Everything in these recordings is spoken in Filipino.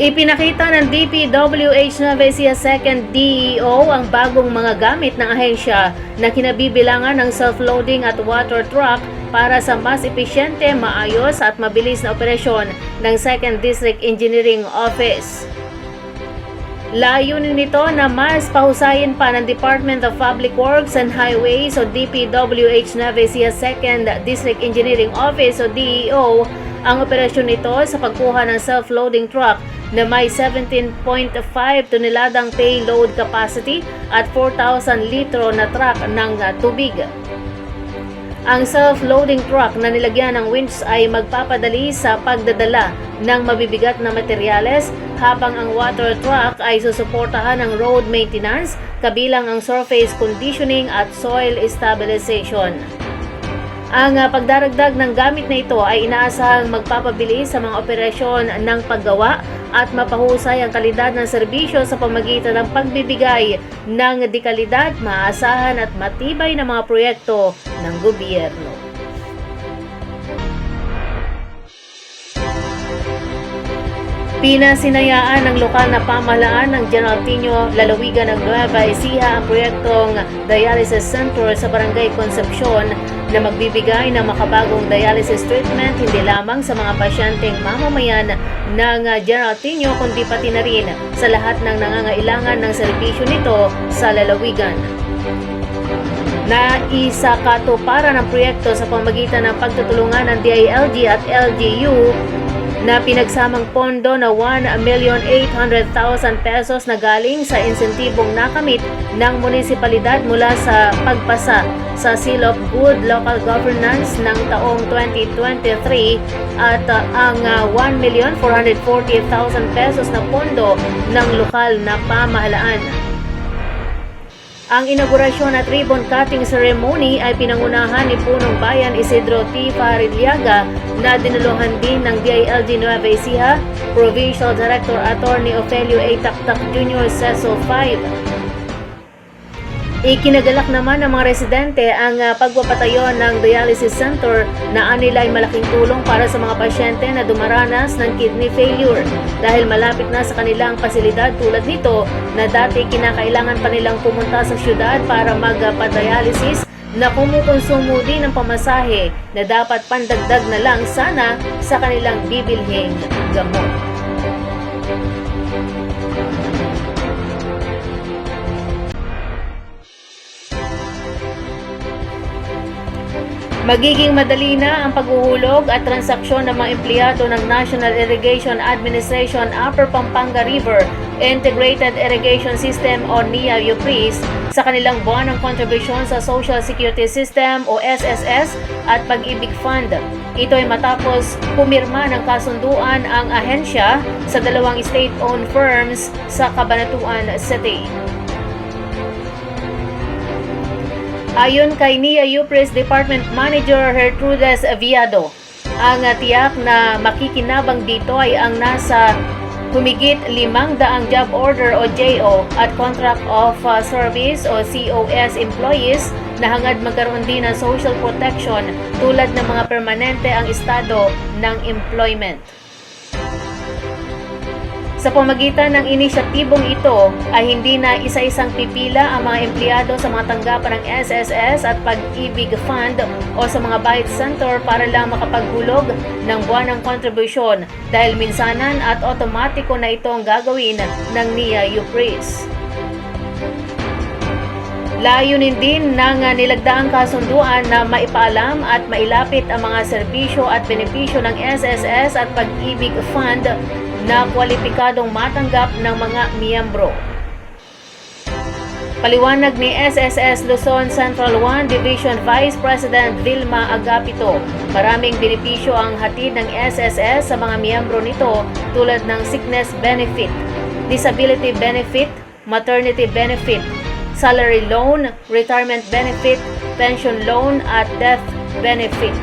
Ipinakita ng DPWH Nueva Ecija 2nd DEO ang bagong mga gamit ng ahensya na kinabibilangan ng self-loading at water truck para sa mas epesyente, maayos at mabilis na operasyon ng 2nd District Engineering Office. Layunin nito na mas pahusayin pa ng Department of Public Works and Highways o DPWH Nueva Ecija 2nd District Engineering Office o DEO ang operasyon nito sa pagkuha ng self-loading truck na may 17.5 toneladang payload capacity at 4,000 litro na truck ng tubig. Ang self-loading truck na nilagyan ng winch ay magpapadali sa pagdadala ng mabibigat na materyales habang ang water truck ay susuportahan ng road maintenance kabilang ang surface conditioning at soil stabilization. Ang uh, pagdaragdag ng gamit na ito ay inaasahang magpapabilis sa mga operasyon ng paggawa at mapahusay ang kalidad ng serbisyo sa pamagitan ng pagbibigay ng dekalidad, maasahan at matibay na mga proyekto ng gobyerno. Pinasinayaan ng lokal na pamahalaan ng General lalawigan ng Nueva Ecija ang proyektong dialysis center sa Barangay Concepcion na magbibigay ng makabagong dialysis treatment hindi lamang sa mga pasyenteng mamamayan ng General kundi pati na rin sa lahat ng nangangailangan ng serbisyo nito sa lalawigan. Na isa katuparan ng proyekto sa pamagitan ng pagtutulungan ng DILG at LGU na pinagsamang pondo na 1,800,000 pesos na galing sa insentibong nakamit ng munisipalidad mula sa pagpasa sa Seal of Good Local Governance ng taong 2023 at uh, ang uh, 1,440,000 pesos na pondo ng lokal na pamahalaan. Ang inaugurasyon at ribbon cutting ceremony ay pinangunahan ni Punong Bayan Isidro T. Faridliaga na dinuluhan din ng DILG Nueva Ecija, Provincial Director Attorney Ofelio A. Taktak Jr. CESO 5. Ikinagalak naman ng mga residente ang uh, pagpapatayo ng dialysis center na anila ay malaking tulong para sa mga pasyente na dumaranas ng kidney failure dahil malapit na sa kanilang pasilidad tulad nito na dati kinakailangan pa nilang pumunta sa syudad para magpadialysis na kumukonsumo din ng pamasahe na dapat pandagdag na lang sana sa kanilang bibilhing gamot. Magiging madali na ang paghuhulog at transaksyon ng mga empleyado ng National Irrigation Administration Upper Pampanga River Integrated Irrigation System o NIA UPRIS sa kanilang buwanang kontribusyon sa Social Security System o SSS at Pag-ibig Fund. Ito ay matapos pumirma ng kasunduan ang ahensya sa dalawang state-owned firms sa Cabanatuan City. Ayon kay NIA UPRES Department Manager Hertrudes Viado, ang tiyak na makikinabang dito ay ang nasa humigit limang daang job order o JO at contract of uh, service o COS employees na hangad magkaroon din ng social protection tulad ng mga permanente ang estado ng employment. Sa pamagitan ng inisyatibong ito ay hindi na isa-isang pipila ang mga empleyado sa mga tanggapan ng SSS at Pag-ibig Fund o sa mga Bayad Center para lang makapaghulog ng buwanang kontribusyon dahil minsanan at otomatiko na ito ang gagawin ng NIA UPRIS. Layunin din ng nilagdaang kasunduan na maipaalam at mailapit ang mga serbisyo at benepisyo ng SSS at Pag-ibig Fund na kwalipikadong matanggap ng mga miyembro. Paliwanag ni SSS Luzon Central 1 Division Vice President Vilma Agapito, maraming benepisyo ang hatid ng SSS sa mga miyembro nito tulad ng sickness benefit, disability benefit, maternity benefit, salary loan, retirement benefit, pension loan at death benefit.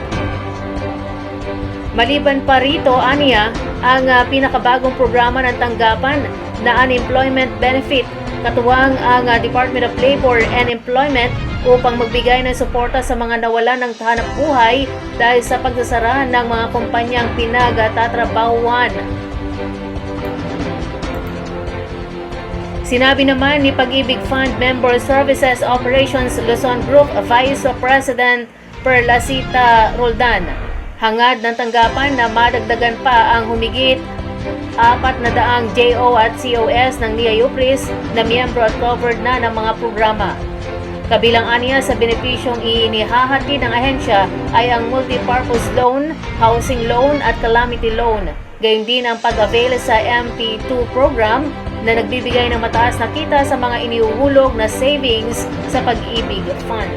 Maliban pa rito, aniya, ang uh, pinakabagong programa ng tanggapan na unemployment benefit katuwang ang uh, Department of Labor and Employment upang magbigay ng suporta sa mga nawalan ng hanap buhay dahil sa pagsasara ng mga kumpanyang pinagtatrabahuan. Sinabi naman ni Pag-ibig Fund Member Services Operations Luzon Group Vice President Perlasita Roldan, hangad ng tanggapan na madagdagan pa ang humigit apat na daang JO at COS ng NIA UPRIS na miyembro at covered na ng mga programa. Kabilang aniya sa benepisyong inihahati ng ahensya ay ang multi-purpose loan, housing loan at calamity loan. Gayun din ang pag-avail sa MP2 program na nagbibigay ng mataas na kita sa mga iniuhulog na savings sa pag-ibig fund.